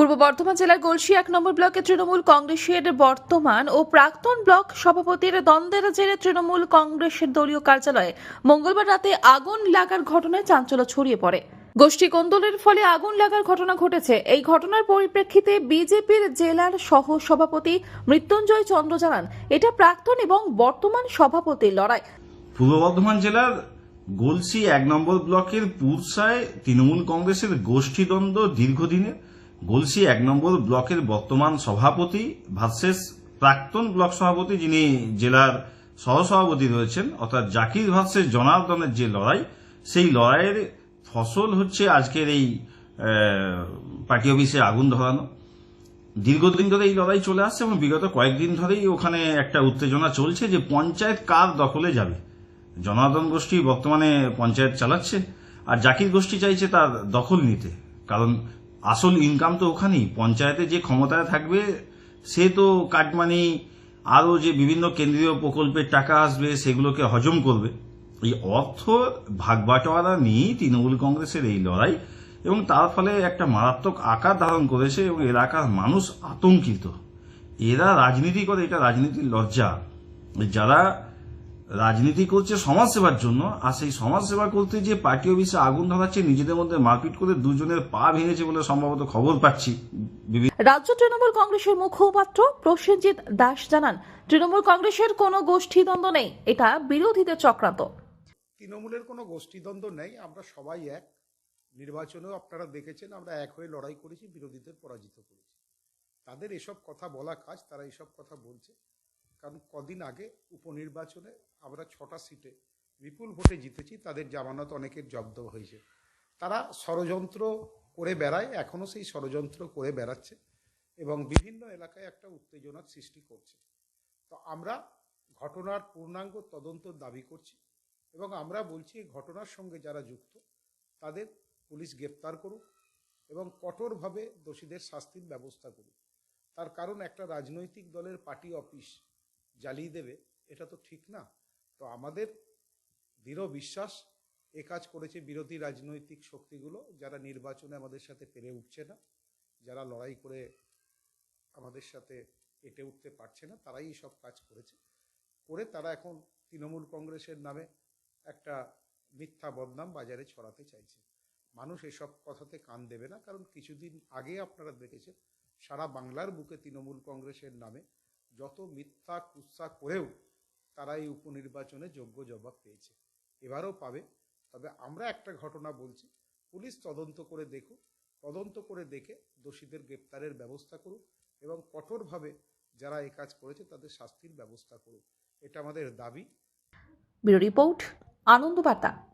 পূর্ব বর্ধমান জেলার গলসি এক নম্বর ব্লকে তৃণমূল কংগ্রেসের বর্তমান ও প্রাক্তন ব্লক সভাপতির দ্বন্দ্বের জেরে তৃণমূল কংগ্রেসের দলীয় কার্যালয়ে মঙ্গলবার রাতে আগুন লাগার ঘটনায় চাঞ্চল্য ছড়িয়ে পড়ে। গোষ্ঠী কোন্দলের ফলে আগুন লাগার ঘটনা ঘটেছে। এই ঘটনার পরিপ্রেক্ষিতে বিজেপির জেলার সহ সভাপতি মৃত্যুঞ্জয় চন্দ্র জানান, এটা প্রাক্তন এবং বর্তমান সভাপতির লড়াই। পূর্ব বর্ধমান জেলার গোলসি এক নম্বর ব্লকের পুরসায় তৃণমূল কংগ্রেসের গোষ্ঠীদ্বন্দ্ব দীর্ঘদিনের গোলসি এক নম্বর ব্লকের বর্তমান সভাপতি ভার্সেস প্রাক্তন ব্লক সভাপতি যিনি জেলার সহসভাপতি রয়েছেন, অর্থাৎ জাকির ভার্সেস জনার্দনের যে লড়াই, সেই লড়াইয়ের ফসল হচ্ছে আজকের এই পার্টি অফিসে আগুন ধরানো। দীর্ঘদিন ধরে এই লড়াই চলে আসছে এবং বিগত কয়েকদিন ধরেই ওখানে একটা উত্তেজনা চলছে যে পঞ্চায়েত কার দখলে যাবে। জনার্দন গোষ্ঠী বর্তমানে পঞ্চায়েত চালাচ্ছে আর জাকির গোষ্ঠী চাইছে তার দখল নিতে। কারণ আসল ইনকাম তো ওখানেই। পঞ্চায়েতে যে ক্ষমতায় থাকবে, সে তো কাটমানি, আরও যে বিভিন্ন কেন্দ্রীয় প্রকল্পের টাকা আসবে, সেগুলোকে হজম করবে। এই অর্থ ভাগ বাটোয়ারা নিয়েই তৃণমূল কংগ্রেসের এই লড়াই, এবং তার ফলে একটা মারাত্মক আকার ধারণ করেছে, এবং এলাকার মানুষ আতঙ্কিত। এরা রাজনীতি করে, এটা রাজনীতির লজ্জা। যারা রাজনীতি করছে সমাজ সেবার জন্য আর সেই সমাজ সেবা করতে যে পার্টি অফিসে আগুন ধরাচ্ছে নিজেদের মধ্যে মারপিট করে দুজনের পা ভেঙেছে বলে সম্ভবত খবর পাচ্ছি। রাজ্য তৃণমূল কংগ্রেসের মুখপাত্র প্রসেনজিৎ দাস জানান তৃণমূল কংগ্রেসের কোনো গোষ্ঠীদ্বন্দ্ব নেই এটা বিরোধীদের চক্রান্ত। তৃণমূলের কোনো গোষ্ঠীদ্বন্দ্ব নেই আমরা সবাই এক। নির্বাচনেও আপনারা দেখেছেন আমরা এক হয়ে লড়াই করেছি বিরোধীদের পরাজিত করেছি। তাদের এসব কথা বলা কাজ তারা এসব কথা বলছে। কারণ কদিন আগে উপনির্বাচনে আমরা ছটা সিটে বিপুল ভোটে জিতেছি, তাদের জামানত অনেকের জব্দ হয়েছে। তারা ষড়যন্ত্র করে বেড়ায় এখনও সেই ষড়যন্ত্র করে বেড়াচ্ছে এবং বিভিন্ন এলাকায় একটা উত্তেজনার সৃষ্টি করছে। তো আমরা ঘটনার পূর্ণাঙ্গ তদন্ত দাবি করছি এবং আমরা বলছি এই ঘটনার সঙ্গে যারা যুক্ত, তাদের পুলিশ গ্রেপ্তার করুক এবং কঠোরভাবে দোষীদের শাস্তির ব্যবস্থা করুক। তার কারণ একটা রাজনৈতিক দলের পার্টি অফিস জ্বালিয়ে দেবে, এটা তো ঠিক না। তো আমাদের দৃঢ় বিশ্বাস, এ কাজ করেছে বিরোধী রাজনৈতিক শক্তিগুলো, যারা নির্বাচনে আমাদের সাথে পেরে উঠছে না, যারা লড়াই করে আমাদের সাথে এটে উঠতে পারছে না, তারাই সব কাজ করেছে। করে তারা এখন তৃণমূল কংগ্রেসের নামে একটা মিথ্যা বদনাম বাজারে ছড়াতে চাইছে। মানুষ এসব কথাতে কান দেবে না, কারণ কিছুদিন আগে আপনারা দেখেছেন, সারা বাংলার বুকে তৃণমূল কংগ্রেসের নামে যত মিথ্যা কুৎসা করেও তারা এই উপনির্বাচনে যোগ্য জবাব পেয়েছে। এবারও পাবে। তবে আমরা একটা ঘটনা বলছি। পুলিশ তদন্ত করে দেখুক। তদন্ত করে দেখে দোষীদের গ্রেপ্তারের ব্যবস্থা করুক এবং কঠোরভাবে যারা এই কাজ করেছে তাদের শাস্তির ব্যবস্থা করুক। এটা আমাদের দাবি। ব্যুরো রিপোর্ট, আনন্দ বার্তা।